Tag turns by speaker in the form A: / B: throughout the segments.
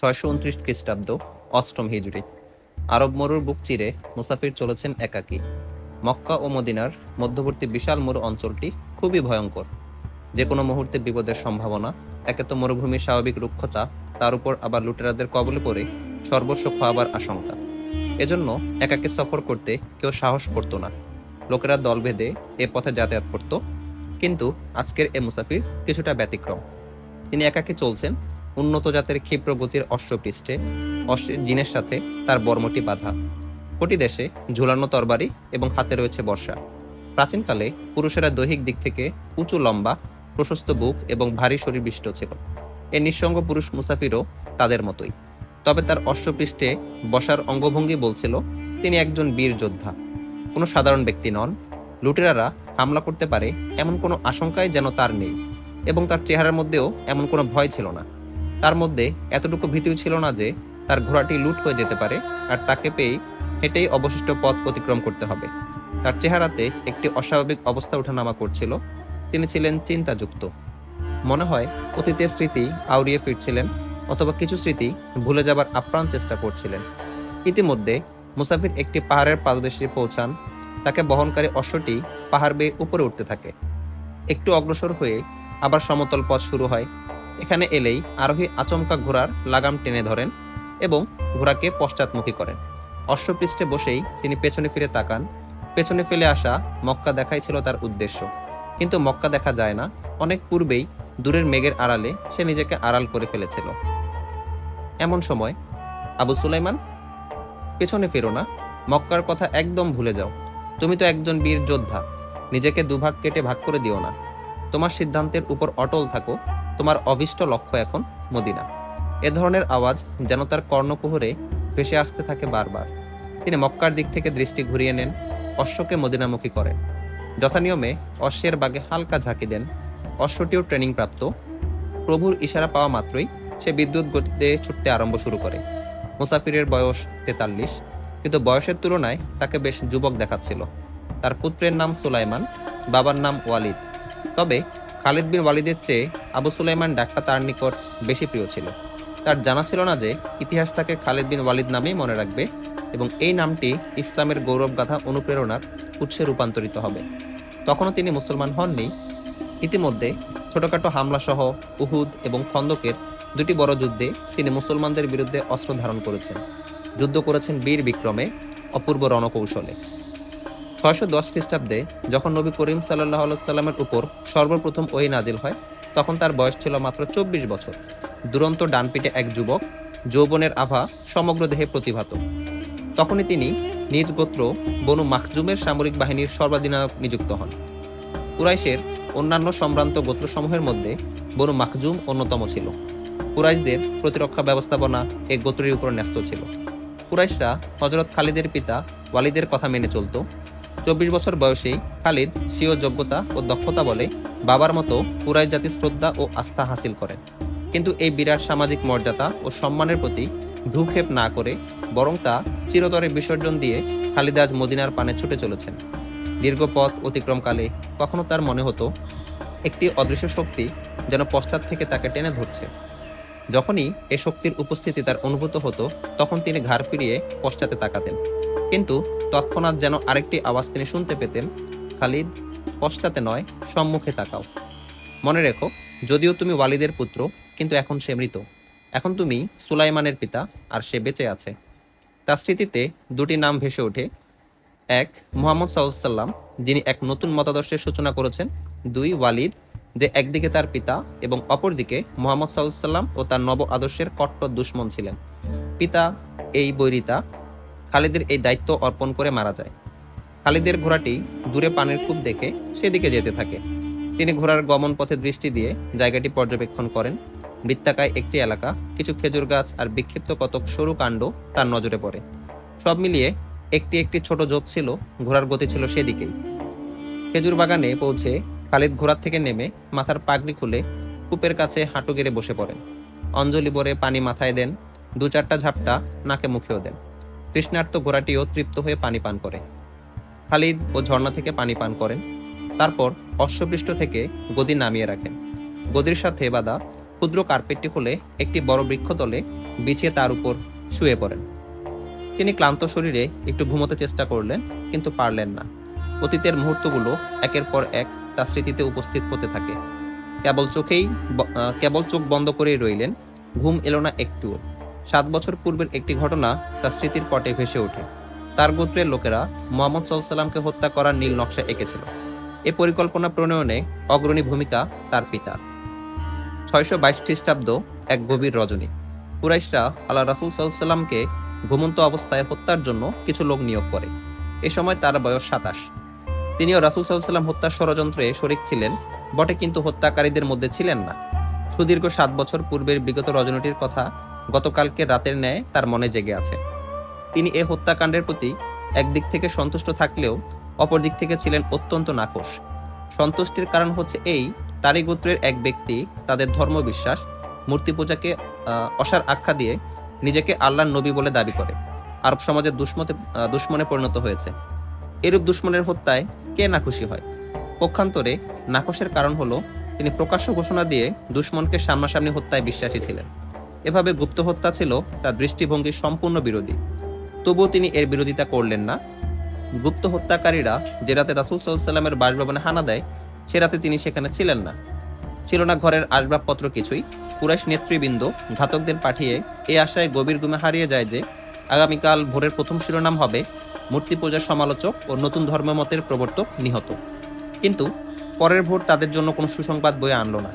A: ছয়শো উনত্রিশ খ্রিস্টাব্দ অষ্টম হিজড়ি। আরব মরুর বুক চিরে মুসাফির চলেছেন একাকী। মক্কা ও মদিনার মধ্যবর্তী বিশাল মরু অঞ্চলটি খুবই ভয়ঙ্কর। যে কোনো মুহূর্তে বিপদের সম্ভাবনা, একে তো মরুভূমির স্বাভাবিক রুক্ষতা, তার উপর আবার লুটেরাদের কবলে পড়ে সর্বস্ব খোয়াবার আশঙ্কা। এজন্য একাকে সফর করতে কেউ সাহস করতো না। লোকেরা দল বেঁধে এ পথে যাতায়াত করত। কিন্তু আজকের এ মুসাফির কিছুটা ব্যতিক্রম। তিনি একাকে চলছেন উন্নত জাতের ক্ষিপ্র গতির অশ্বপৃষ্ঠে অশ্বের জিনের সাথে তার বর্মটি বাঁধা। কোটি দেশে ঝুলানো তরবারি এবং হাতে রয়েছে বর্ষা। প্রাচীনকালে পুরুষেরা দৈহিক দিক থেকে উঁচু, লম্বা, প্রশস্ত বুক এবং ভারী শরীর বিষ্ট ছিল। এ নিঃসঙ্গ পুরুষ মুসাফিরও তাদের মতোই। তবে তার অশ্বপৃষ্ঠে বসার অঙ্গভঙ্গি বলছিল, তিনি একজন বীর যোদ্ধা। কোনো সাধারণ ব্যক্তি নন। লুটেরারা হামলা করতে পারে এমন কোনো আশঙ্কাই যেন তার নেই এবং তার চেহারার মধ্যেও এমন কোনো ভয় ছিল না। তার মধ্যে এতটুকু ভীতিও ছিল না যে তার ঘোড়াটি লুট হয়ে যেতে পারে আর তাকে পেয়েই হেঁটেই অবশিষ্ট পথ অতিক্রম করতে হবে। তার চেহারাতে একটি অস্বাভাবিক অবস্থা ওঠানামা করছিল। তিনি ছিলেন চিন্তাযুক্ত। মনে হয় অতীতের স্মৃতি আউরিয়ে ফিরছিলেন অথবা কিছু স্মৃতি ভুলে যাবার আপ্রাণ চেষ্টা করছিলেন। ইতিমধ্যে মুসাফির একটি পাহাড়ের পাদদেশে পৌঁছান। তাকে বহনকারী অশ্বটি পাহাড় বেয়ে উপরে উঠতে থাকে। একটু অগ্রসর হয়ে আবার সমতল পথ শুরু হয়। এখানে এলেই আরোহী আচমকা ঘোড়ার লাগাম টেনে ধরেন এবং ঘোড়াকে পশ্চাৎমুখী করেন। অশ্বপৃষ্ঠে বসেই তিনি পেছনে ফিরে তাকান। পেছনে ফেলে আসা মক্কা দেখাই ছিল তার উদ্দেশ্য। কিন্তু মক্কা দেখা যায় না। অনেক পূর্বেই দূরের মেঘের আড়ালে সে নিজেকে আড়াল করে ফেলেছিল। এমন সময়, আবু সুলাইমান, পেছনে ফেরো না। মক্কার কথা একদম ভুলে যাও। তুমি তো একজন বীর যোদ্ধা। নিজেকে দুভাগ কেটে ভাগ করে দিও না। তোমার সিদ্ধান্তের উপর অটল থাকো। তোমার অভিষ্ট লক্ষ্য এখন মদিনা। এ ধরনের আওয়াজ যেন তার কর্ণকুহরে ভেসে আসতে থাকে বারবার। তিনি মক্কার দিক থেকে দৃষ্টি ঘুরিয়ে নেন, অশ্বকে মদিনামুখী করেন। যথানিয়মে অশ্বের বাগে হালকা ঝাঁকি দেন। অশ্বটিও ট্রেনিং প্রাপ্ত প্রভুর ইশারা পাওয়া মাত্রই সে বিদ্যুৎ গতিতে ছুটতে আরম্ভ শুরু করে। মুসাফিরের বয়স তেতাল্লিশ, কিন্তু বয়সের তুলনায় তাকে বেশ যুবক দেখাচ্ছিল। তার পুত্রের নাম সুলাইমান, বাবার নাম ওয়ালিদ। তবে খালিদ বিন ওয়ালিদের চেয়ে আবু সুলাইমান ডাক্তার তার নিকট বেশি প্রিয় ছিল। তার জানা ছিল না যে ইতিহাস তাকে খালিদ বিন ওয়ালিদ নামেই মনে রাখবে এবং এই নামটি ইসলামের গৌরবগাথা অনুপ্রেরণার উৎসে রূপান্তরিত হবে। তখনও তিনি মুসলমান হননি। ইতিমধ্যে ছোটখাটো হামলা সহ উহুদ এবং খন্দকের দুটি বড় যুদ্ধে তিনি মুসলমানদের বিরুদ্ধে অস্ত্র ধারণ করেছেন। যুদ্ধ করেছেন বীর বিক্রমে, অপূর্ব রণকৌশলে। ছয়শো দশ খ্রিস্টাব্দে যখন নবী করিম সাল্লাহ সাল্লামের উপর সর্বপ্রথম ওই নাজিল হয়, তখন তার বয়স ছিল মাত্র চব্বিশ বছর। দুরন্ত ডানপিটে এক যুবক, যৌবনের আভা সমগ্র দেহে প্রতিভাত। তখনই তিনি নিজ গোত্র বনু মাখজুমের সামরিক বাহিনীর সর্বাধিনায়ক নিযুক্ত হন। কুরাইশের অন্যান্য সম্ভ্রান্ত গোত্রসমূহের মধ্যে বনু মাখজুম অন্যতম ছিল। কুরাইশদের প্রতিরক্ষা ব্যবস্থাপনা এ গোত্রের উপর ন্যস্ত ছিল। কুরাইশরা হজরত খালিদের পিতা ওয়ালিদের কথা মেনে চলত চব্বিশ বছর বয়সেই খালিদ স্বীয় যোগ্যতা ও দক্ষতা বলে বাবার মতো পুরাই জাতি শ্রদ্ধা ও আস্থা হাসিল করেন। কিন্তু এই বিরাট সামাজিক মর্যাদা ও সম্মানের প্রতি ভ্রুক্ষেপ না করে বরং তা চিরতরে বিসর্জন দিয়ে খালিদ আজ মদিনার পানে ছুটে চলেছেন। দীর্ঘ পথ অতিক্রমকালে কখনো তার মনে হতো একটি অদৃশ্য শক্তি যেন পশ্চাৎ থেকে তাকে টেনে ধরছে। যখনই এ শক্তির উপস্থিতি তার অনুভূত হতো, তখন তিনি ঘাড় ফিরিয়ে পশ্চাতে তাকাতেন। কিন্তু তৎক্ষণাৎ যেন আরেকটি আওয়াজ তিনি শুনতে পেতেন, খালিদ, পশ্চাতে নয়, সম্মুখে তাকাও। মনে রেখো, যদিও তুমি ওয়ালিদের পুত্র, কিন্তু এখন সে মৃত। এখন তুমি সুলাইমানের পিতা, আর সে বেঁচে আছে। তার স্মৃতিতে দুটি নাম ভেসে ওঠে। এক, মোহাম্মদ সাল্লাম যিনি এক নতুন মতাদর্শের সূচনা করেছেন। দুই, ওয়ালিদ, যে একদিকে তার পিতা এবং অপরদিকে মোহাম্মদ সাল্লাম ও তার নব আদর্শের কট্টর দুশ্মন ছিলেন। পিতা, এই বৈরিতা খালিদের এই দায়িত্ব অর্পণ করে মারা যায়। খালিদের ঘোড়াটি দূরে পানের কূপ দেখে সেদিকে যেতে থাকে। তিনি ঘোড়ার গমন পথে দৃষ্টি দিয়ে জায়গাটি পর্যবেক্ষণ করেন। বৃত্তাকায় একটি এলাকা, কিছু খেজুর গাছ আর বিক্ষিপ্ত কতক সরু কাণ্ড তার নজরে পড়ে। সব মিলিয়ে একটি একটি ছোট ঝোপ ছিল, ঘোড়ার গতি ছিল সেদিকেই। খেজুর বাগানে পৌঁছে খালিদ ঘোড়ার থেকে নেমে মাথার পাগড়ি খুলে কূপের কাছে হাঁটু গেড়ে বসে পড়েন। অঞ্জলি ভরে পানি মাথায় দেন দু চারটা ঝাপটা নাকে মুখেও দেন। তৃষ্ণার্ত ঘোড়াটিও তৃপ্ত হয়ে পানি পান করে। খালিদ ও ঝর্ণা থেকে পানি পান করেন। তারপর অশ্বপৃষ্ঠ থেকে গদি নামিয়ে রাখেন। গদির সাথে বাঁধা ক্ষুদ্র কার্পেটটি খুলে একটি বড় বৃক্ষ বৃক্ষতলে বিছিয়ে তার উপর শুয়ে পড়েন। তিনি ক্লান্ত শরীরে একটু ঘুমোতে চেষ্টা করলেন, কিন্তু পারলেন না। অতীতের মুহূর্তগুলো একের পর এক তার স্মৃতিতে উপস্থিত হতে থাকে। কেবল চোখেই কেবল চোখ বন্ধ করেই রইলেন। ঘুম এলো না একটুও। সাত বছর পূর্বের একটি ঘটনা তার স্মৃতির পটে ভেসে ওঠে। তার গোত্রের লোকেরা মোহাম্মদ সাল্লামকে হত্যা করার নীল নকশা এঁকেছিল। এ পরিকল্পনা প্রণয়নে অগ্রণী ভূমিকা তার পিতা। ছয়শো বাইশ খ্রিস্টাব্দ এক গভীর রজনী। কুরাইশরা আল্লাহ রাসুল সাল্লামকে ঘুমন্ত অবস্থায় হত্যার জন্য কিছু লোক নিয়োগ করে। এ সময় তার বয়স সাতাশ। তিনিও রাসুল সাল্লাম হত্যার ষড়যন্ত্রে শরিক ছিলেন, বটে কিন্তু হত্যাকারীদের মধ্যে ছিলেন না। সুদীর্ঘ সাত বছর পূর্বের বিগত রজনীটির কথা গতকালকে রাতের ন্যায় তার মনে জেগে আছে। তিনি এ হত্যাকাণ্ডের প্রতি একদিক থেকে সন্তুষ্ট থাকলেও অপর দিক থেকে ছিলেন অত্যন্ত নাকশ সন্তুষ্টির কারণ হচ্ছে এই, তারই গোত্রের এক ব্যক্তি, তাদের ধর্ম বিশ্বাস মূর্তি পূজাকে অসার আখ্যা দিয়ে নিজেকে আল্লাহর নবী বলে দাবি করে। আরব সমাজের দুশ্মতে দুশ্মনে পরিণত হয়েছে। এরূপ দুশ্মনের হত্যায় কে না খুশি হয়? পক্ষান্তরে নাকশের কারণ হলো তিনি প্রকাশ্য ঘোষণা দিয়ে দুশ্মনকে সামনাসামনি হত্যায় বিশ্বাসী ছিলেন। এভাবে গুপ্ত হত্যা ছিল তার দৃষ্টিভঙ্গির সম্পূর্ণ বিরোধী। তবুও তিনি এর বিরোধিতা করলেন না। গুপ্ত হত্যাকারীরা যে রাতে রাসুল সাল্লামের বাসভবনে হানা দেয়, সে রাতে তিনি সেখানে ছিলেন না। ছিল না ঘরের আসবাবপত্র কিছুই। কুরাইশ নেতৃবৃন্দ ঘাতকদের পাঠিয়ে এই আশায় গভীর গুমে হারিয়ে যায় যে, আগামীকাল ভোরের প্রথম শিরোনাম হবে মূর্তি পূজার সমালোচক ও নতুন ধর্মমতের প্রবর্তক নিহত। কিন্তু পরের ভোর তাদের জন্য কোনো সুসংবাদ বয়ে আনলো না।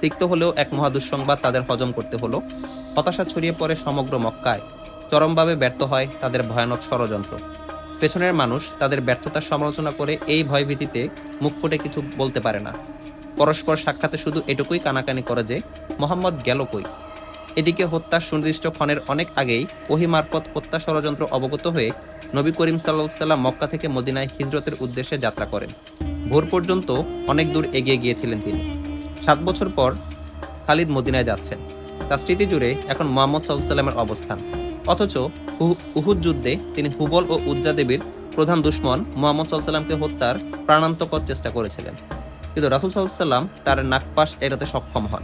A: তিক্ত হলেও এক মহাদুঃসংবাদ তাদের হজম করতে হলো। হতাশা ছড়িয়ে পড়ে সমগ্র মক্কায়। চরমভাবে ব্যর্থ হয় তাদের ভয়ানক ষড়যন্ত্র। পেছনের মানুষ তাদের ব্যর্থতার সমালোচনা করে এই ভয়ভীতিতে মুখ ফুটে কিছু বলতে পারে না। পরস্পর সাক্ষাতে শুধু এটুকুই কানাকানি করে যে, মোহাম্মদ গেল কই? এদিকে হত্যার সুনির্দিষ্ট ক্ষণের অনেক আগেই ওহি মারফত হত্যা ষড়যন্ত্র অবগত হয়ে নবী করিম সাল্লাহ সাল্লাম মক্কা থেকে মদিনায় হিজরতের উদ্দেশ্যে যাত্রা করেন। ভোর পর্যন্ত অনেক দূর এগিয়ে গিয়েছিলেন তিনি। সাত বছর পর খালিদ মদিনায় যাচ্ছেন। তার স্মৃতি জুড়ে এখন মোহাম্মদ সাল্লামের অবস্থান। অথচ উহু- উহুদ যুদ্ধে তিনি হুবল ও উজ্জা দেবীর প্রধান দুশ্মন মোহাম্মদ সাল্লামকে হত্যার প্রাণান্তকর চেষ্টা করেছিলেন। কিন্তু রাসুল সাল্লাম তার নাকপাশ এড়াতে সক্ষম হন।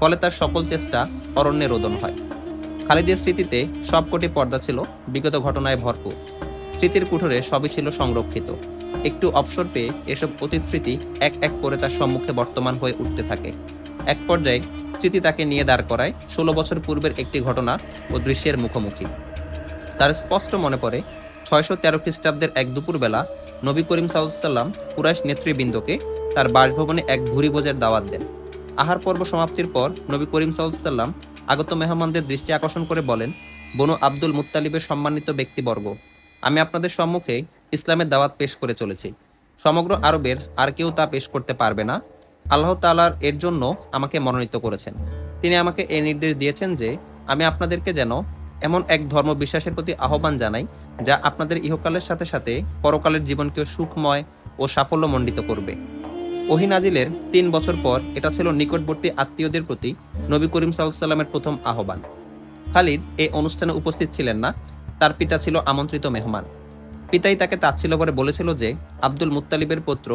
A: ফলে তার সকল চেষ্টা অরণ্যে রোদন হয়। খালিদের স্মৃতিতে সবকটি পর্দা ছিল বিগত ঘটনায় ভরপুর। স্মৃতির কুঠোরে সবই ছিল সংরক্ষিত। একটু অবসর পেয়ে এসব অতীত স্মৃতি এক এক করে তার সম্মুখে বর্তমান হয়ে উঠতে থাকে। এক পর্যায়ে স্মৃতি তাকে নিয়ে দাঁড় করায় ষোলো বছর পূর্বের একটি ঘটনা ও দৃশ্যের মুখোমুখি। তার স্পষ্ট মনে পড়ে, ছয়শো তেরো খ্রিস্টাব্দের এক দুপুরবেলা নবী করিম সাল্লাম কুরাইশ নেতৃবৃন্দকে তার বাসভবনে এক ভুরি ভোজের দাওয়াত দেন। আহার পর্ব সমাপ্তির পর নবী করিম সাল্লাম আগত মেহমানদের দৃষ্টি আকর্ষণ করে বলেন, বনু আব্দুল মুত্তালিবের সম্মানিত ব্যক্তিবর্গ আমি আপনাদের সম্মুখে ইসলামের দাওয়াত পেশ করে চলেছি। সমগ্র আরবের আর কেউ তা পেশ করতে পারবে না। আল্লাহ তালার এর জন্য আমাকে মনোনীত করেছেন। তিনি আমাকে এই নির্দেশ দিয়েছেন যে আমি আপনাদেরকে যেন এমন এক ধর্ম বিশ্বাসের প্রতি আহ্বান জানাই, যা আপনাদের ইহকালের সাথে সাথে পরকালের জীবনকে সুখময় ও সাফল্যমণ্ডিত করবে। ওহি নাজিলের তিন বছর পর এটা ছিল নিকটবর্তী আত্মীয়দের প্রতি নবী করিম সাল্লামের প্রথম আহ্বান। খালিদ এই অনুষ্ঠানে উপস্থিত ছিলেন না তার পিতা ছিল আমন্ত্রিত মেহমান। পিতাই তাকে তাচ্ছিল করে বলেছিল যে, আব্দুল মুত্তালিবের পুত্র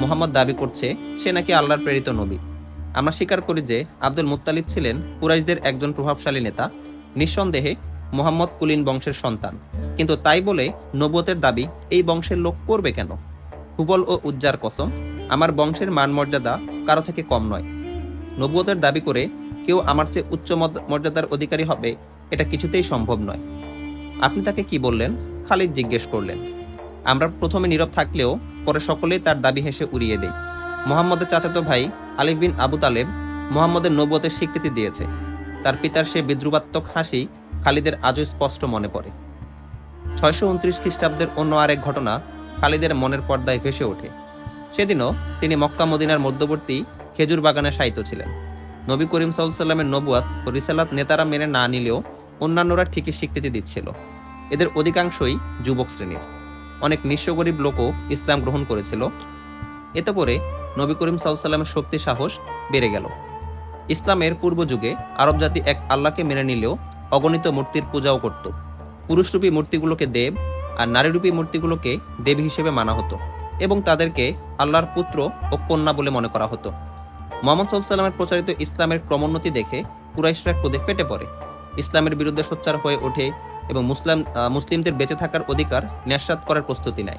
A: মোহাম্মদ দাবি করছে, সে নাকি আল্লাহর প্রেরিত নবী। আমরা স্বীকার করি যে, আব্দুল মুত্তালিব ছিলেন কুরাইশদের একজন প্রভাবশালী নেতা, নিঃসন্দেহে মোহাম্মদ কুলিন বংশের সন্তান। কিন্তু তাই বলে নবতের দাবি, এই বংশের লোক করবে কেন? হুবল ও উজ্জার কসম, আমার বংশের মান মর্যাদা কারও থেকে কম নয়। নবুয়তের দাবি করে কেউ আমার চেয়ে উচ্চ মর্যাদার অধিকারী হবে, এটা কিছুতেই সম্ভব নয়। আপনি তাকে কি বললেন? খালিদ জিজ্ঞেস করলেন। আমরা প্রথমে নীরব থাকলেও পরে সকলেই তার দাবি হেসে উড়িয়ে দেই। মোহাম্মদের চাচাতো ভাই আলিফ বিন আবু তালেব মোহাম্মদের নবুয়তের স্বীকৃতি দিয়েছে। তার পিতার সে বিদ্রুপাত্মক হাসি খালিদের আজও স্পষ্ট মনে পড়ে। ছয়শো উনত্রিশ খ্রিস্টাব্দের অন্য আরেক ঘটনা খালিদের মনের পর্দায় ভেসে ওঠে। সেদিনও তিনি মক্কা মদিনার মধ্যবর্তী খেজুর বাগানে শায়িত ছিলেন। নবী করিম সাল্লামের নবুয়াত ও রিসালাত নেতারা মেনে না নিলেও অন্যান্যরা ঠিকই স্বীকৃতি দিচ্ছিল। এদের অধিকাংশই যুবক শ্রেণির। অনেক নিঃস্ব গরিব লোকও ইসলাম গ্রহণ করেছিল। এতে করে নবী করিম সাল্লামের শক্তি সাহস বেড়ে গেল। ইসলামের পূর্ব যুগে আরব জাতি এক আল্লাহকে মেনে নিলেও অগণিত মূর্তির পূজাও করত। পুরুষরূপী মূর্তিগুলোকে দেব আর নারীরূপী মূর্তিগুলোকে দেবী হিসেবে মানা হতো এবং তাদেরকে আল্লাহর পুত্র ও কন্যা বলে মনে করা হতো। মোহাম্মদ সাল্লামের প্রচারিত ইসলামের ক্রমোন্নতি দেখে কুরাইশরা ক্রোধে ফেটে পড়ে। ইসলামের বিরুদ্ধে সোচ্চার হয়ে ওঠে এবং মুসলাম মুসলিমদের বেঁচে থাকার অধিকার ন্যাসরাত করার প্রস্তুতি নেয়।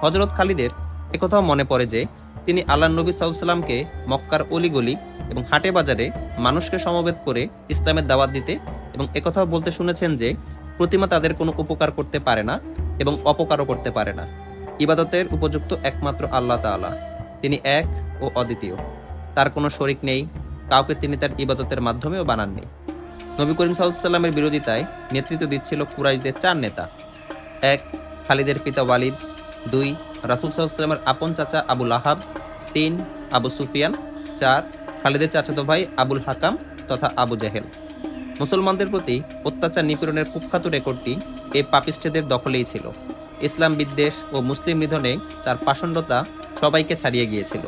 A: হজরত খালিদের একথাও মনে পড়ে যে, তিনি আল্লাহ নবী সাল্লামকে মক্কার অলিগলি এবং হাটে বাজারে মানুষকে সমবেত করে ইসলামের দাওয়াত দিতে এবং একথাও বলতে শুনেছেন যে, প্রতিমা তাদের কোনো উপকার করতে পারে না এবং অপকারও করতে পারে না। ইবাদতের উপযুক্ত একমাত্র আল্লাহ তাআলা। তিনি এক ও অদ্বিতীয়। তার কোনো শরিক নেই, কাউকে তিনি তার ইবাদতের মাধ্যমেও বানাননি। নবী করিম সাল্লামের বিরোধিতায় নেতৃত্ব দিচ্ছিল কুরাইশদের চার নেতা। এক, খালিদের পিতা ওয়ালিদ। দুই, রাসুল সাল্লামের আপন চাচা আবুল আহাব। তিন, আবু সুফিয়ান। চার, খালিদের চাচাতো ভাই আবুল হাকাম তথা আবু জাহেল। মুসলমানদের প্রতি অত্যাচার নিপীড়নের কুখ্যাত রেকর্ডটি এই পাপিষ্ঠেদের দখলেই ছিল। ইসলাম বিদ্বেষ ও মুসলিম নিধনে তার পাষণ্ডতা সবাইকে ছাড়িয়ে গিয়েছিল।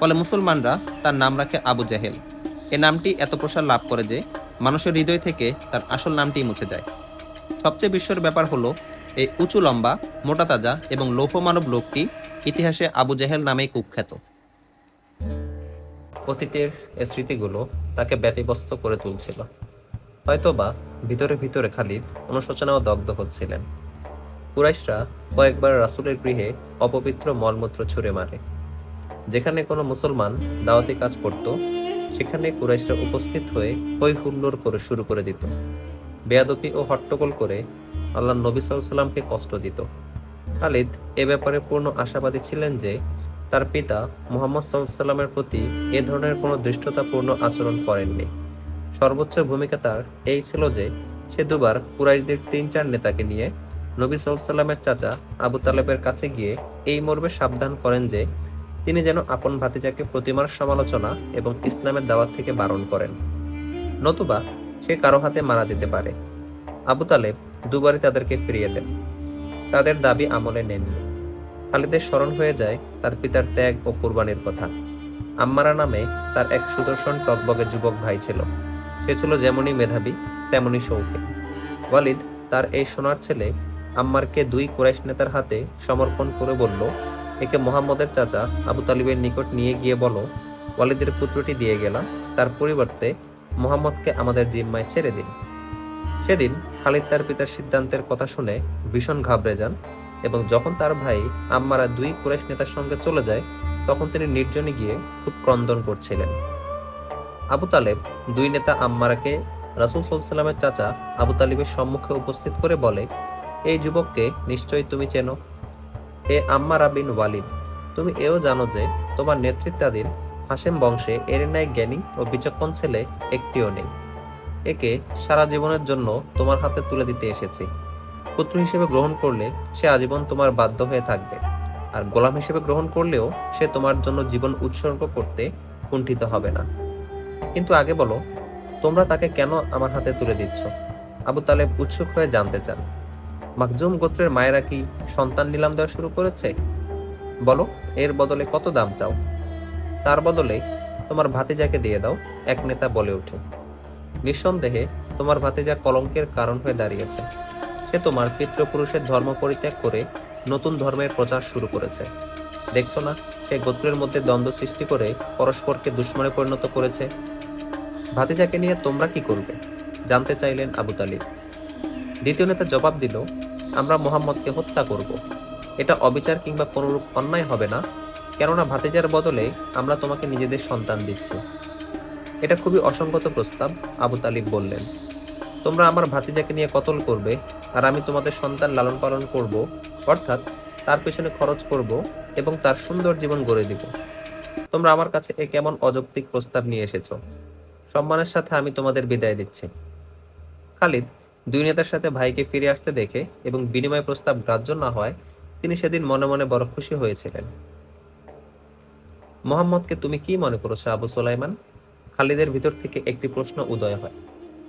A: ফলে মুসলমানরা তার নাম রাখে আবু জাহেল। এ নামটি এত প্রসার লাভ করে যে মানুষের হৃদয় থেকে তার আসল নামটি মুছে যায়। সবচেয়ে বিস্ময়ের ব্যাপার হলো, এই উঁচু লম্বা, মোটা তাজা এবং লৌহমানব লোকটি ইতিহাসে আবু জাহেল নামেই কুখ্যাত। অতীতের এই স্মৃতিগুলো তাকে ব্যতিব্যস্ত করে তুলছিল। হয়তোবা ভিতরে ভিতরে খালিদ অনুশোচনাও দগ্ধ হচ্ছিলেন। কুরাইশরা কয়েকবার রাসূলের গৃহে অপবিত্র মলমূত্র ছুঁড়ে মারে। যেখানে কোনো মুসলমান দাওয়াতি কাজ করত সেখানে কুরাইশরা উপস্থিত হয়ে হই হুল্লোড় করে শুরু করে দিত। বেয়াদপি ও হট্টগোল করে আল্লাহ নবী সাল্লামকে কষ্ট দিত। খালিদ এ ব্যাপারে পূর্ণ আশাবাদী ছিলেন যে তার পিতা মোহাম্মদ সাল্লামের প্রতি এ ধরনের কোনো দৃষ্টতাপূর্ণ আচরণ করেননি। সর্বোচ্চ ভূমিকা তার এই ছিল যে সে দুবার কুরাইশদের তিন চার নেতাকে নিয়ে নবী সাল্লামের চাচা আবু তালেবের কাছে গিয়ে এই মর্মে সাবধান করেন যে তিনি যেন আপন ভাতিজাকে প্রতিমার সমালোচনা এবং ইসলামের দাওয়াত থেকে বারণ করেন। নতুবা সে কারও হাতে মারা যেতে পারে। আবু তালেব দুবারই তাদেরকে ফিরিয়ে দেন। তাদের দাবি আমলে নেননি। খালিদের স্মরণ হয়ে যায় তার পিতার ত্যাগ ও কোরবানির কথা। আম্মারা নামে তার এক সুদর্শন টকবগে যুবক ভাই ছিল। সে ছিল যেমনই মেধাবী, তেমনই শৌখিন। ওয়ালিদ তার এই সোনার ছেলে আম্মারকে দুই কুরাইশ নেতার হাতে সমর্পণ করে বলল একে মোহাম্মদের চাচা আবু তালিবের নিকট নিয়ে গিয়ে বলো, ওয়ালিদের পুত্রটি দিয়ে গেলাম, তার পরিবর্তে মোহাম্মদকে আমাদের জিম্মায় ছেড়ে দিন। সেদিন খালিদ তার পিতার সিদ্ধান্তের কথা শুনে ভীষণ ঘাবড়ে যান এবং যখন তার ভাই আম্মারা দুই কুরাইশ নেতার সঙ্গে চলে যায়, তখন তিনি নির্জনে গিয়ে খুব ক্রন্দন করছিলেন। আবু তালেব দুই নেতা আম্মারাকে রাসুল সাল্লামের চাচা আবু তালিবের সম্মুখে উপস্থিত করে বলে, এই যুবককে নিশ্চয়ই তুমি চেনো এ আম্মারা বিন ওয়ালিদ, তুমি এও জানো যে তোমার নেতৃত্বাধীন হাসেম বংশে এর ন্যায় জ্ঞানী ও বিচক্ষণ ছেলে একটিও নেই। একে সারা জীবনের জন্য তোমার হাতে তুলে দিতে এসেছি। পুত্র হিসেবে গ্রহণ করলে সে আজীবন তোমার বাধ্য হয়ে থাকবে। আর গোলাম হিসেবে গ্রহণ করলেও সে তোমার জন্য জীবন উৎসর্গ করতে কুণ্ঠিত হবে না। কিন্তু আগে বলো, তোমরা তাকে কেন আমার হাতে তুলে দিচ্ছ? আবু তালেব উৎসুক হয়ে জানতে চান। মাকজুম গোত্রের মায়েরা কি সন্তান নিলাম দেওয়া শুরু করেছে? বলো, এর বদলে কত দাম চাও? তার বদলে তোমার ভাতিজাকে দিয়ে দাও, এক নেতা বলে ওঠে। নিঃসন্দেহে তোমার ভাতিজা কলঙ্কের কারণ হয়ে দাঁড়িয়েছে। সে তোমার পিতৃপুরুষের ধর্ম পরিত্যাগ করে নতুন ধর্মের প্রচার শুরু করেছে। দেখছ না, সে গোত্রের মধ্যে দ্বন্দ্ব সৃষ্টি করে পরস্পরকে দুশ্মনে পরিণত করেছে। ভাতিজাকে নিয়ে তোমরা কি করবে? জানতে চাইলেন আবু তালিব। দ্বিতীয় নেতা জবাব দিল, আমরা মোহাম্মদকে হত্যা করব। এটা অবিচার কিংবা কোনরূপ অন্যায় হবে না। কেননা ভাতিজার বদলে আমরা তোমাকে নিজেদের সন্তান দিচ্ছি। এটা খুবই অসঙ্গত প্রস্তাব, আবু তালিব বললেন। তোমরা আমার ভাতিজাকে নিয়ে কতল করবে আর আমি তোমাদের সন্তান লালন পালন করব, অর্থাৎ তার পেছনে খরচ করব এবং তার সুন্দর জীবন গড়ে দিব। তোমরা আমার কাছে এ কেমন অযৌক্তিক প্রস্তাব নিয়ে এসেছ। সম্মানের সাথে আমি তোমাদের বিদায় দিচ্ছি। খালিদ দুই নেতার সাথে ভাইকে ফিরে আসতে দেখে এবং বিনিময় প্রস্তাব গ্রাহ্য না হয় তিনি সেদিন মনে মনে বড় খুশি হয়েছিলেন। মোহাম্মদকে তুমি কি মনে করেছ, আবু সোলাইমান? খালিদের ভিতর থেকে একটি প্রশ্ন উদয় হয়।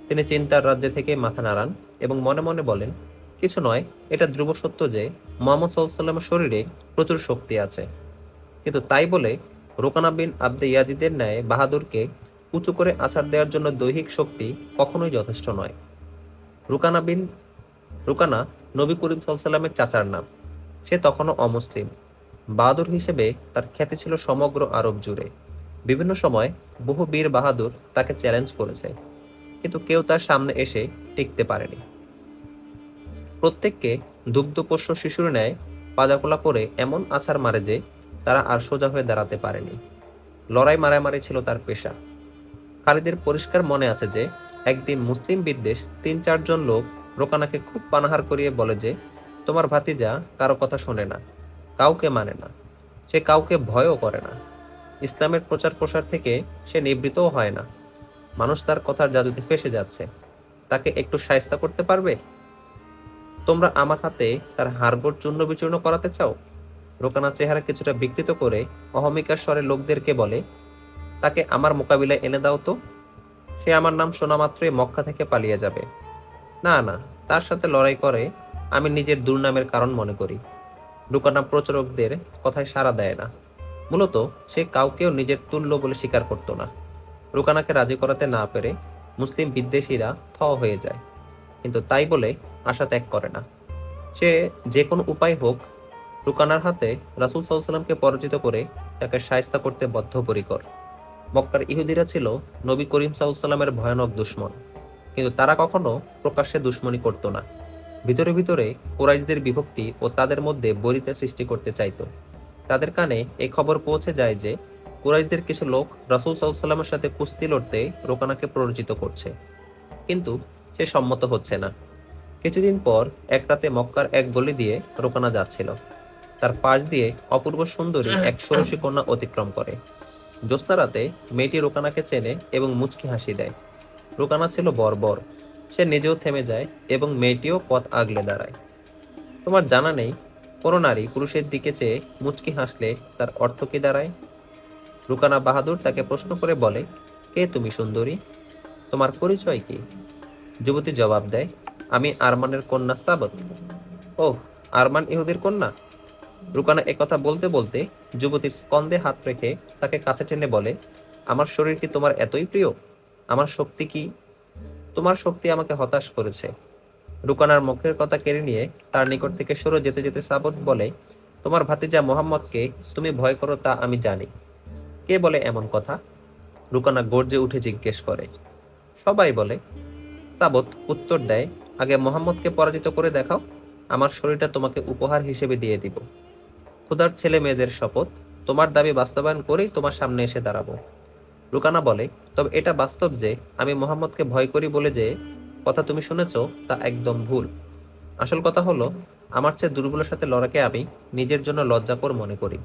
A: তিনি চিন্তার রাজ্যে থেকে মাথা নাড়ান এবং মনে মনে বলেন, কিছু নয়, এটা ধ্রুব সত্য যে মোহাম্মদ সাল্লামের শরীরে প্রচুর শক্তি আছে। কিন্তু তাই বলে রোকানা বিন আব্দে ইয়াজিদের ন্যায় বাহাদুরকে উঁচু করে আছাড় দেওয়ার জন্য দৈহিক শক্তি কখনোই যথেষ্ট নয়। রুকানা বিন, রুকানা নবী করিম সাল্লামের চাচার নাম। সে তখনও অমুসলিম। বাহাদুর হিসেবে তার খ্যাতি ছিল সমগ্র আরব জুড়ে। বিভিন্ন সময় বহু বীর বাহাদুর তাকে চ্যালেঞ্জ করেছে। কিন্তু কেউ তার সামনে এসে টিকতে পারেনি। প্রত্যেককে দুগ্ধপোষ্য শিশুর ন্যায় পাজাকোলা করে এমন আছাড় মারে যে তারা আর সোজা হয়ে দাঁড়াতে পারেনি। লড়াই মারামারি ছিল তার পেশা। খালিদের পরিষ্কার মনে আছে যে একদিন মুসলিম বিদ্বেষ তিন চারজন লোক রোকানাকে খুব পানাহার করিয়ে বলে যে, তোমার ভাতিজা কারও কথা শোনে না, কাউকে মানে না, সে কাউকে ভয়ও করে না। ইসলামের প্রচার প্রসার থেকে সে নিবৃতও হয় না। মানুষ তার কথার জাদুতে ফেসে যাচ্ছে। তাকে একটু সায়স্তা করতে পারবে? তোমরা আমার হাতে তার হাড়গোড় চূর্ণ বিচূর্ণ করাতে চাও? রোকানা চেহারা কিছুটা বিকৃত করে অহমিকার স্বরে লোকদেরকে বলে, তাকে আমার মোকাবিলায় এনে দাও তো। সে আমার নাম শোনা মাত্রই মক্কা থেকে পালিয়ে যাবে। না না, তার সাথে লড়াই করে আমি নিজের দুর্নামের কারণ মনে করি। রুকানা প্রচারকদের কথায় সাড়া দেয় না। মূলত সে কাউকেও নিজের তুল্য বলে স্বীকার করত না। রুকানাকে রাজি করাতে না পেরে মুসলিম বিদ্বেষীরা থ হয়ে যায়। কিন্তু তাই বলে আশা ত্যাগ করে না। সে যে কোনো উপায় হোক রুকানার হাতে রাসুল সাল্লামকে পরাজিত করে তাকে সায়স্তা করতে বদ্ধপরিকর। মক্কার ইহুদিরা ছিল নবী করিম সাল্লামের ভয়ানক দুশ্মন। কিন্তু তারা কখনো প্রকাশ্যে দুশ্মনী করত না। ভিতরে ভিতরে কোরাইশদের বিভক্তি ও তাদের মধ্যে বরিতা সৃষ্টি করতে চাইতো। তাদের কানে এই খবর পৌঁছে যায় যে কুরাইশদের কিছু লোক রাসুল সাল্লামের সাথে কুস্তি লড়তে রোকানাকে প্ররোচিত করছে। কিন্তু সে সম্মত হচ্ছে না। কিছুদিন পর এক রাতে মক্কার এক গলি দিয়ে রোকানা যাচ্ছিল। তার পাশ দিয়ে অপূর্ব সুন্দরী এক ষোড়শী কন্যা অতিক্রম করে। রাতে মেয়েটি রোকানাকে চেনে এবং মুচকি হাসি দেয়। রোকানা ছিল বর্বর। সে নিজেও থেমে যায় এবং মেয়েটিও পথ আগলে দাঁড়ায়। তোমার জানা নেই, কোনো নারী পুরুষের দিকে চেয়ে মুচকি হাসলে তার অর্থ কি দাঁড়ায়? রুকানা বাহাদুর তাকে প্রশ্ন করে বলে, কে তুমি সুন্দরী? তোমার পরিচয় কি? যুবতী জবাব দেয়, আমি আরমানের কন্যা সাবত। ও আরমান ইহুদির কন্যা? রুকানা একথা বলতে বলতে যুবতীর স্কন্দে হাত রেখে তাকে কাছে টেনে বলে, আমার শরীর কি তোমার এতই প্রিয়? আমার শক্তি কি? তোমার শক্তি আমাকে হতাশ করেছে। রুকানার মুখের কথা কেড়ে নিয়ে তার নিকট থেকে সরে যেতে যেতে সাবত বলে, তোমার ভাতিজা মোহাম্মদকে তুমি ভয় করো তা আমি জানি। কে বলে এমন কথা? রুকানা গর্জে উঠে জিজ্ঞেস করে। সবাই বলে, সাবত, উত্তর দেয়, আগে মোহাম্মদকে পরাজিত করে দেখাও। আমার শরীরটা তোমাকে উপহার হিসেবে দিয়ে দিব। খুদার ছেলে মেয়েদের শপথ, তোমার দাবি বাস্তবায়ন করেই তোমার সামনে এসে দাঁড়াবো। রুকানা বলে, তবে এটা বাস্তব যে, আমি মোহাম্মদকে ভয় করি বলে যে, কথা তুমি শুনেছ তা একদম ভুল। আসল কথা হলো, আমার চেয়ে দুর্বলের সাথে লড়াকে আমি নিজের জন্য লজ্জাকর মনে করি।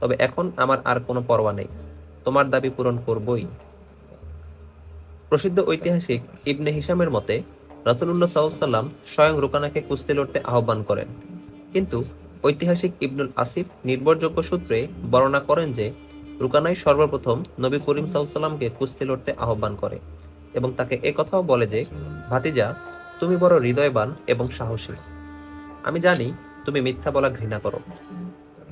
A: তবে এখন আমার আর কোনো পরোয়া নেই। তোমার দাবি পূরণ করবই। প্রসিদ্ধ ঐতিহাসিক ইবনে হিসামের মতে, রাসুলুল্লাহ সাল্লাম স্বয়ং রুকানাকে কুস্তি লড়তে আহ্বান করেন। কিন্তু ঐতিহাসিক ইবনুল আসিফ নির্ভরযোগ্য সূত্রে বর্ণনা করেন যে, রুকানাই সর্বপ্রথম নবী করিম সাল্লামকে কুস্তি লড়তে আহ্বান করে এবং তাকে কথাও বলে যে, ভাতিজা, তুমি বড় হৃদয়বান এবং সাহসী। আমি জানি তুমি মিথ্যা বলা ঘৃণা করো।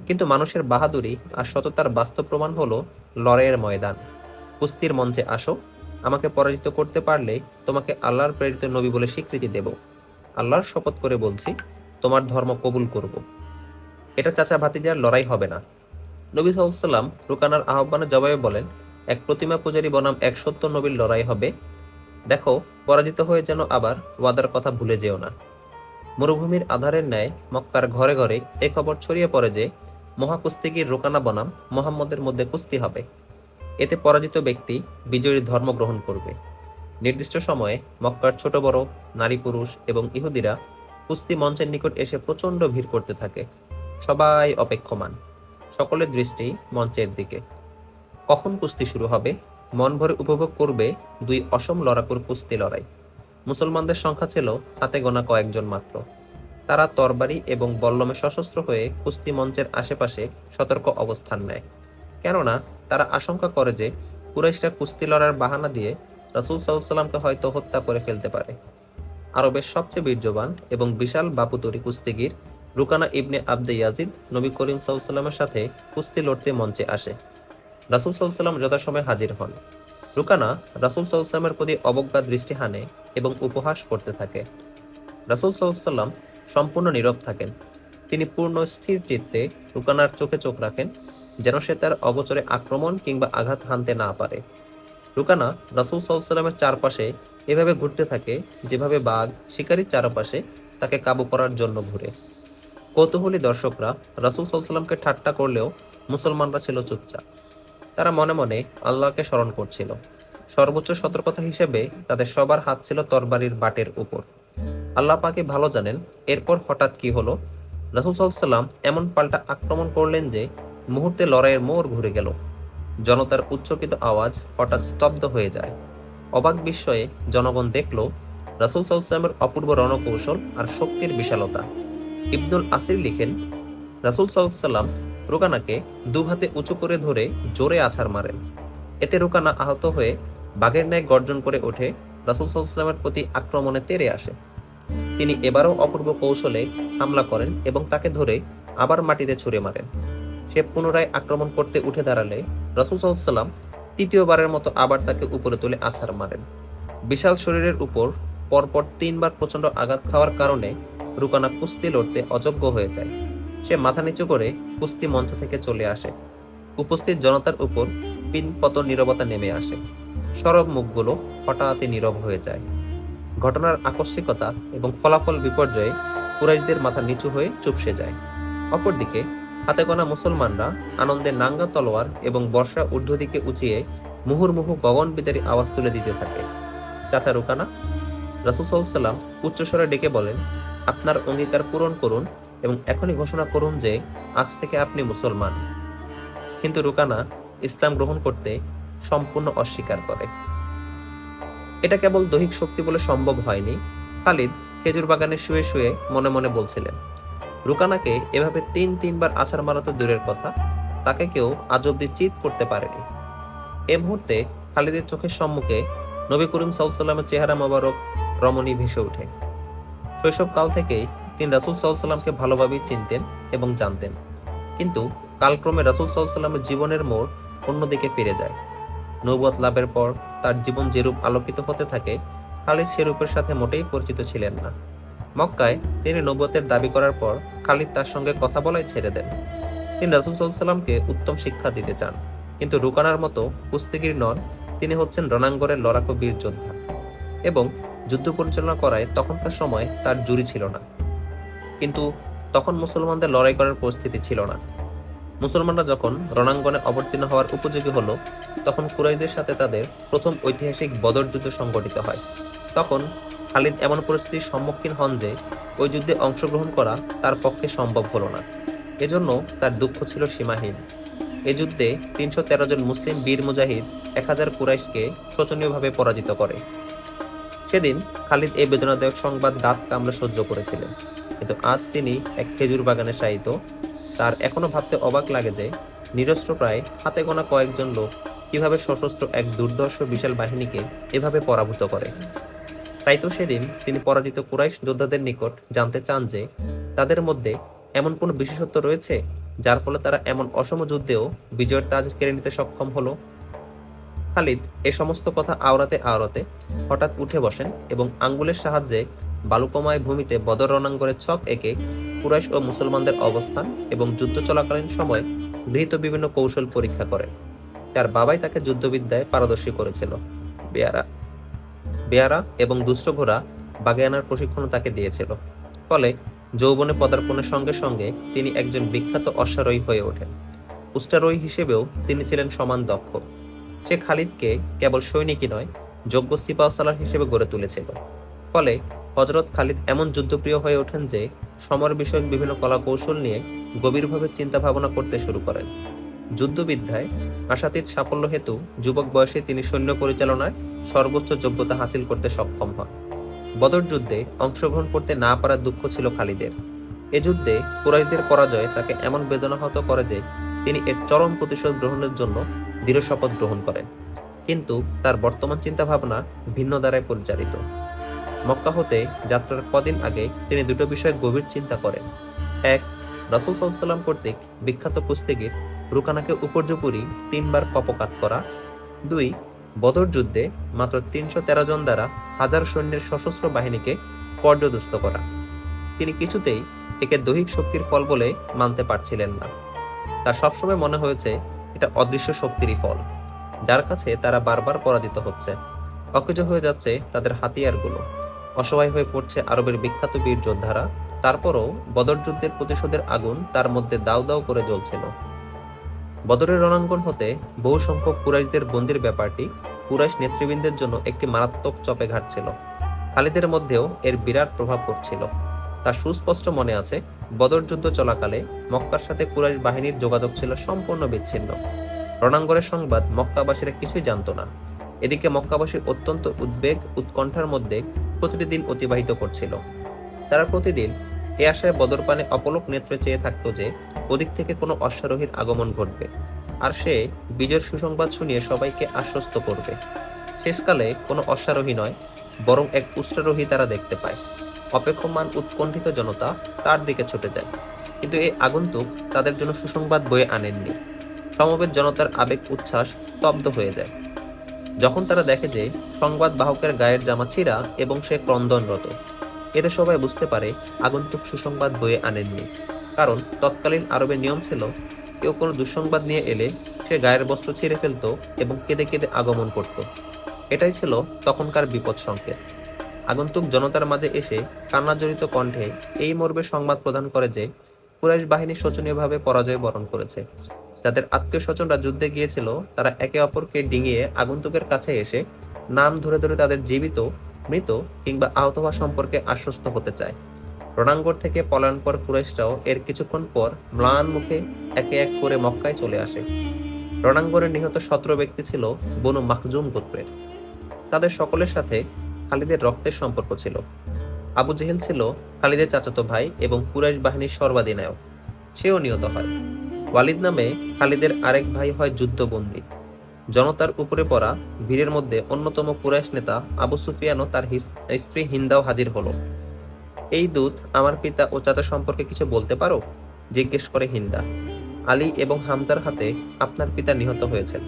A: কিন্তু মানুষের বাহাদুরি আর সততার বাস্তব প্রমাণ হলো লড়াইয়ের ময়দান। কুস্তির মঞ্চে আসো, আমাকে পরাজিত করতে পারলে তোমাকে আল্লাহর প্রেরিত নবী বলে স্বীকৃতি দেব। আল্লাহর শপথ করে বলছি, তোমার ধর্ম কবুল করব। এটা চাচা ভাতিজার লড়াই হবে না। নবী সাল্লাম রুকানার আহ্বানের জবাবে বলেন, এক প্রতিমা পূজারী বনাম এক সত্য নবীর লড়াই হবে। দেখো, পরাজিত হয়ে যেন আবার ওয়াদার কথা ভুলে যেও না। মরুভূমির আধারের ন্যায় মক্কার ঘরে ঘরে এ খবর ছড়িয়ে পড়ে যে, মহাকুস্তিগির রোকানা বনাম মোহাম্মদের মধ্যে কুস্তি হবে। এতে পরাজিত ব্যক্তি বিজয়ীর ধর্ম গ্রহণ করবে। নির্দিষ্ট সময়ে মক্কার ছোট বড়, নারী পুরুষ এবং ইহুদিরা কুস্তি মঞ্চের নিকট এসে প্রচণ্ড ভিড় করতে থাকে। সবাই অপেক্ষমান। সকলের দৃষ্টি মঞ্চের দিকে। কখন কুস্তি শুরু হবে? মন ভরে উপভোগ করবে দুই অসম লড়াকুর কুস্তি লড়াই। মুসলমানদের সংখ্যা ছিল হাতে গোনা কয়েকজন মাত্র। তারা তরবারি এবং বল্লমে সশস্ত্র হয়ে কুস্তি মঞ্চের আশেপাশে সতর্ক অবস্থান নেয়। কেননা, তারা আশঙ্কা করে যে কুরাইশরা কুস্তি লড়ার বাহানা দিয়ে রাসুল সাল্লামকে হয়তো হত্যা করে ফেলতে পারে। আরবের সবচেয়ে বীর্যবান এবং বিশাল বাপুতরি কুস্তিগির রুকানা ইবনে আবদে ইয়াজিদ নবী করিম সাল্লামের সাথে কুস্তি লড়তে মঞ্চে আসে। রাসুল সাল্লাম যথাসময়ে হাজির হন। রুকানা রাসুল সাল্লামের প্রতি অবজ্ঞা দৃষ্টি হানে এবং উপহাস করতে থাকে। রাসুল সাল্লাম সম্পূর্ণ নীরব থাকেন। তিনি পূর্ণ স্থির চিত্তে রুকানার চোখে চোখ রাখেন, যেন সে তার অগোচরে আক্রমণ কিংবা আঘাত হানতে না পারে। রুকানা রাসুল সাল্লামের চারপাশে এভাবে ঘুরতে থাকে, যেভাবে বাঘ, শিকারীর চারপাশে তাকে কাবু করার জন্য ঘুরে। কৌতূহলী দর্শকরা রাসুল সাল্লামকে ঠাট্টা করলেও মুসলমানরা ছিল চুপচাপ। তারা মনে মনে আল্লাহকে স্মরণ করছিল। সর্বোচ্চ সতর্কতা হিসেবে তাদের সবার হাত ছিল তরবারির বাটের উপর। আল্লাহ পাকে ভালো জানেন এরপর হঠাৎ কি হলো। রাসুল সাল্লাম এমন পাল্টা আক্রমণ করলেন যে মুহূর্তে লড়াইয়ের মোড় ঘুরে গেল। জনতার উচ্চকিত আওয়াজ হঠাৎ স্তব্ধ হয়ে যায়। অবাক বিস্ময়ে জনগণ দেখল রাসুল সাল্লামের অপূর্ব রণকৌশল আর শক্তির বিশালতা। ইবনুল আসির লিখেন, রাসুল সাল্লাম রুকানাকে দু হাতে উঁচু করে ধরে জোরে আছাড় মারেন। এতে রুকানা আহত হয়ে বাঘের ন্যায় গর্জন করে ওঠে, রাসুল সাল্লামের প্রতি আক্রমণে তেরে আসে। তিনি এবারও অপূর্ব কৌশলে হামলা করেন এবং তাকে ধরে আবার মাটিতে ছুঁড়ে মারেন। সে পুনরায় আক্রমণ করতে উঠে দাঁড়ালে রসুল সাল্লাম তৃতীয়বারের মতো আবার তাকে উপরে তুলে আছাড় মারেন। বিশাল শরীরের উপর পরপর তিনবার প্রচণ্ড আঘাত খাওয়ার কারণে রুকানা কুস্তি লড়তে অযোগ্য হয়ে যায়। সে মাথা নিচু করে কুস্তি মঞ্চ থেকে চলে আসে। উপস্থিত জনতার উপর পিনপত নীরবতা নেমে আসে। সরব মুখগুলো হঠাৎই নীরব হয়ে যায়। ঘটনার আকস্মিকতা এবং ফলাফল বিপর্যয়ে কুরাইশদের মাথা নিচু হয়ে চুপসে যায়। অপরদিকে হাতে গোনা মুসলমানরা আনন্দে নাঙ্গা তলোয়ার এবং বর্ষা ঊর্ধ্ব দিকে উঁচিয়ে মুহুর্মুহু গগন বিদারী আওয়াজ তুলে দিতে থাকে। চাচা রুকানা, রাসুল সাল্লাম উচ্চস্বরে ডেকে বলেন আপনার অঙ্গীকার পূরণ করুন এবং এখনই ঘোষণা করুন যে আজ থেকে আপনি মুসলমান। কিন্তু রুকানা ইসলাম গ্রহণ করতে সম্পূর্ণ অস্বীকার করে। এটা কেবল দৈহিক শক্তি বলে সম্ভব হয়নি, খালিদ খেজুর বাগানে শুয়ে শুয়ে মনে মনে বলছিলেন, রুকানাকে এভাবে তিন তিনবার আছাড় মারা তো দূরের কথা, তাকে কেউ আজ অব্দি চিত করতে পারেনি। এ মুহূর্তে খালিদের চোখের সম্মুখে নবী করিম সাল্লামের চেহারা মোবারক রমণী ভেসে ওঠে। শৈশবকাল থেকেই তিনি রাসুল সাল্লামকে ভালোভাবেই চিনতেন এবং জানতেন। কিন্তু কালক্রমে রাসুল সাল্লামের জীবনের মোড় অন্যদিকে ফিরে যায়। নৌবত লাভের পর তার জীবন যেরূপ আলোকিত হতে থাকে, খালিদ সেরূপের সাথে মোটেই পরিচিত ছিলেন না। মক্কায় তিনি নবতের দাবি করার পর খালিদ তার সঙ্গে কথা বলাই ছেড়ে দেন। তিনি রাসুল সাল্লামকে উত্তম শিক্ষা দিতে চান। কিন্তু রুকানার মতো কুস্তিগির নন, তিনি হচ্ছেন রণাঙ্গরের লড়াকু বীর যোদ্ধা। এবং যুদ্ধ পরিচালনা করায় তখনকার সময় তার জুরি ছিল না। কিন্তু তখন মুসলমানদের লড়াই করার পরিস্থিতি ছিল না। মুসলমানরা যখন রণাঙ্গনে অবতীর্ণ হওয়ার উপযোগী হলো, তখন কুরাইদের সাথে তাদের প্রথম ঐতিহাসিক বদর যুদ্ধ সংগঠিত হয়। তখন খালিদ এমন পরিস্থিতির সম্মুখীন হন যে, ওই যুদ্ধে অংশগ্রহণ করা তার পক্ষে সম্ভব হলো না। এজন্য তার দুঃখ ছিল সীমাহীন। এ যুদ্ধে তিনশো তেরো জন মুসলিম বীর মুজাহিদ এক হাজার কুরাইশকে শোচনীয়ভাবে পরাজিত করে। সেদিন খালিদ এই বেদনাদায়ক সংবাদ দাঁত কামড়ে সহ্য করেছিলেন। কিন্তু আজ তিনি এক খেজুর বাগানে শায়িত। তার এখনও ভাবতে অবাক লাগে যে নিরস্ত্র প্রায় হাতে গোনা কয়েকজন লোক কীভাবে সশস্ত্র এক দুর্ধর্ষ বিশাল বাহিনীকে এভাবে পরাভূত করে। তাই তো সেদিন তিনি পরাজিত কুরাইশ যোদ্ধাদের নিকট জানতে চান যে তাদের মধ্যে এমন কোনো বিশেষত্ব রয়েছে, যার ফলে তারা এমন অসম যুদ্ধেও বিজয়ের তাজ কেড়ে নিতে সক্ষম হলো? খালিদ এ সমস্ত কথা আওড়াতে আওড়াতে হঠাৎ উঠে বসেন এবং আঙ্গুলের সাহায্যে বালুকময় ভূমিতে বদর রণাঙ্গনের ছক এঁকে কুরাইশ ও মুসলমানদের অবস্থান এবং যুদ্ধ চলাকালীন সময় গৃহীত বিভিন্ন কৌশল পরীক্ষা করেন। তার বাবাই তাকে যুদ্ধবিদ্যায় পারদর্শী করেছিল। বেয়ারা বেয়ারা এবং দুষ্ট ঘোড়া বাগে আনার প্রশিক্ষণ তাকে দিয়েছিল। ফলে যৌবনে পদার্পণের সঙ্গে সঙ্গে তিনি একজন বিখ্যাত অশ্বারোহী হয়ে ওঠেন। উষ্টারোহী হিসেবেও তিনি ছিলেন সমান দক্ষ। সে খালিদকে কেবল সৈনিকই নয়, যোগ্য সিপাহ সালার হিসেবে গড়ে তুলেছিল। ফলে হজরত খালিদ এমন যুদ্ধপ্রিয় হয়ে ওঠেন যে সমর বিষয়ক বিভিন্ন কলা কৌশল নিয়ে গভীরভাবে চিন্তা ভাবনা করতে শুরু করেন। যুদ্ধবিদ্যায় আশাতীত সাফল্য হেতু যুবক বয়সে তিনি সৈন্য পরিচালনায় সর্বোচ্চ যোগ্যতা হাসিল করতে সক্ষম হন। বদর যুদ্ধে অংশগ্রহণ করতে না পারার দুঃখ ছিল খালিদের। এ যুদ্ধে কুরাইশদের পরাজয় তাকে এমন বেদনাহত করে যে তিনি এর চরম প্রতিশোধ গ্রহণের জন্য দৃঢ় শপথ গ্রহণ করেন। কিন্তু তার বর্তমান চিন্তাভাবনা ভিন্ন দ্বারায় পরিচালিত। মক্কা হতে যাত্রার কদিন আগে তিনি দুটো বিষয়ে গভীর চিন্তা করেন। এক, রাসুল সাল্লাম কর্তৃক বিখ্যাত কুস্তিগির রুকানাকে উপর্যুপুরি তিনবার কপকাত করা। দুই, বদর যুদ্ধে মাত্র তিনশো তেরো জন দ্বারা হাজার সৈন্যের সশস্ত্র বাহিনীকে পর্যদস্ত করা। তিনি কিছুতেই একে দৈহিক শক্তির ফল বলে মানতে পারছিলেন না। তার সবসময় মনে হয়েছে এটা অদৃশ্য শক্তিরই ফল। যার কাছে তারা বারবার পরাজিত হচ্ছে। অকেজ হয়ে যাচ্ছে তাদের হাতিয়ারগুলো। অসহায় হয়ে পড়ছে আরবের বিখ্যাত বীর যোদ্ধারা। তারপরও বদর যুদ্ধের প্রতিশোধের আগুন তার মধ্যে দাউ দাউ করে জ্বলছিল। বদরের রণাঙ্গন হতে বহু সংখ্যক কুরাইশদের বন্দির ব্যাপারটি কুরাইশ নেতৃবৃন্দের জন্য একটি মারাত্মক চপে ঘাটছিল। খালিদের মধ্যেও এর বিরাট প্রভাব পড়ছিল। তার সুস্পষ্ট মনে আছে, বদর যুদ্ধ চলাকালে মক্কার সাথে কুরাইশ বাহিনীর যোগাযোগ ছিল সম্পূর্ণ বিচ্ছিন্ন। রণাঙ্গনের সংবাদ মক্কাবাসীরা কিছুই জানতো না। এদিকে মক্কাবাসী অত্যন্ত উদ্বেগ, উৎকণ্ঠার মধ্যে প্রতিটি দিন অতিবাহিত করছিল। তারা প্রতিদিন এ আশায় বদরপানে অপলক নেত্রে চেয়ে থাকতো যে, ওদিক থেকে কোনো অশ্বারোহীর আগমন ঘটবে। আর সে বিজয়ের সুসংবাদ শুনিয়ে সবাইকে আশ্বস্ত করবে। শেষকালে কোনো অশ্বারোহী নয়, বরং এক উষ্ট্রারোহী তারা দেখতে পায়। অপেক্ষমান উৎকণ্ঠিত জনতা তার দিকে ছুটে যায়। কিন্তু এই আগন্তুক তাদের জন্য সুসংবাদ বয়ে আনেননি। সমবেত জনতার আবেগ উচ্ছ্বাস স্তব্ধ হয়ে যায়। যখন তারা দেখে যে সংবাদ বাহকের গায়ের জামা ছিঁড়া এবং সে ক্রন্দনরত, এতে সবাই বুঝতে পারে আগন্তুক সুসংবাদ বয়ে আনেননি। কারণ তৎকালীন আরবের নিয়ম ছিল, কেউ কোনো দুঃসংবাদ নিয়ে এলে সে গায়ের বস্ত্র ছিঁড়ে ফেলতো এবং কেঁদে কেঁদে আগমন করত। এটাই ছিল তখনকার বিপদ সংকেত আগন্তুক জনতার মাঝে এসে কান্নাজড়িত কণ্ঠে এই মর্মে সংবাদ প্রদান করে যে, কুরাইশ বাহিনী শোচনীয়ভাবে পরাজয় বরণ করেছে। যাদের আত্মীয় স্বজনরা যুদ্ধে গিয়েছিল, তারা একে অপরকে ডিঙিয়ে আগন্তুকের কাছে এসে নাম ধরে ধরে তাদের জীবিত, মৃত কিংবা আহত হওয়া সম্পর্কে আশ্বস্ত হতে চায়। রণাঙ্গর থেকে পলায়ন পর কুরাইশরাও এর কিছুক্ষণ পর ম্লান মুখে একে এক করে মক্কায় চলে আসে। রণাঙ্গরে নিহত সতেরো ব্যক্তি ছিল বনু মাখজুম গোত্রের। তাদের সকলের সাথে খালিদের রক্তের সম্পর্ক ছিল। আবু জেহেল ছিল খালিদের চাচাতো ভাই এবং কুরাইশ বাহিনীর সর্বাধিনায়ক। সেও নিহত হয়। ওয়ালিদ নামে খালিদের আরেক ভাই হয় যুদ্ধবন্দী। জনতার উপরে পড়া ভিড়ের মধ্যে অন্যতম কুরাইশ নেতা আবু সুফিয়ানও তার স্ত্রী হিন্দাও হাজির হলো। এই দূত আমার পিতা ও চাচা সম্পর্কে কিছু বলতে পারো? জিজ্ঞেস করে হিন্দা। আলী এবং হামজার হাতে আপনার পিতা নিহত হয়েছেন।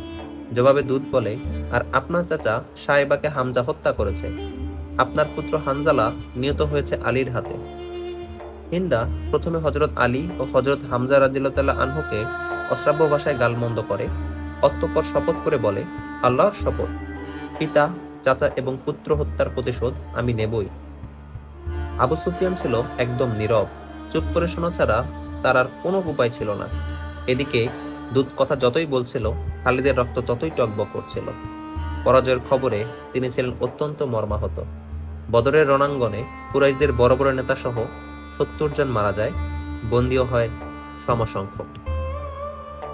A: জবাবে দূত বলে, আর আপনার চাচা সাহেবাকে হামজা হত্যা করেছে। আপনার পুত্র হানজালা নিহত হয়েছে আলীর হাতে। হিন্দা প্রথমে হজরত আলী ও হজরত হামজা রাজিল্লাহ আনহুকে অশ্রাব্য ভাষায় গালমন্দ করে, অত্যপর শপথ করে বলে, আল্লাহর শপথ। পিতা, চাচা এবং পুত্র হত্যার প্রতিশোধ আমি নেবই। আবু সুফিয়ান ছিল একদম নীরব। চুপ করে শোনা ছাড়া তার আর কোনো উপায় ছিল না। এদিকে দূত কথা যতই বলছিল, খালিদের রক্ত ততই টকবক করছিল। পরাজয়ের খবরে তিনি ছিলেন অত্যন্ত মর্মাহত। বদরের রণাঙ্গনে কুরাইশদের বড় বড় নেতা সহ সত্তর জন মারা যায়, বন্দীও হয় সমসংখ্যক।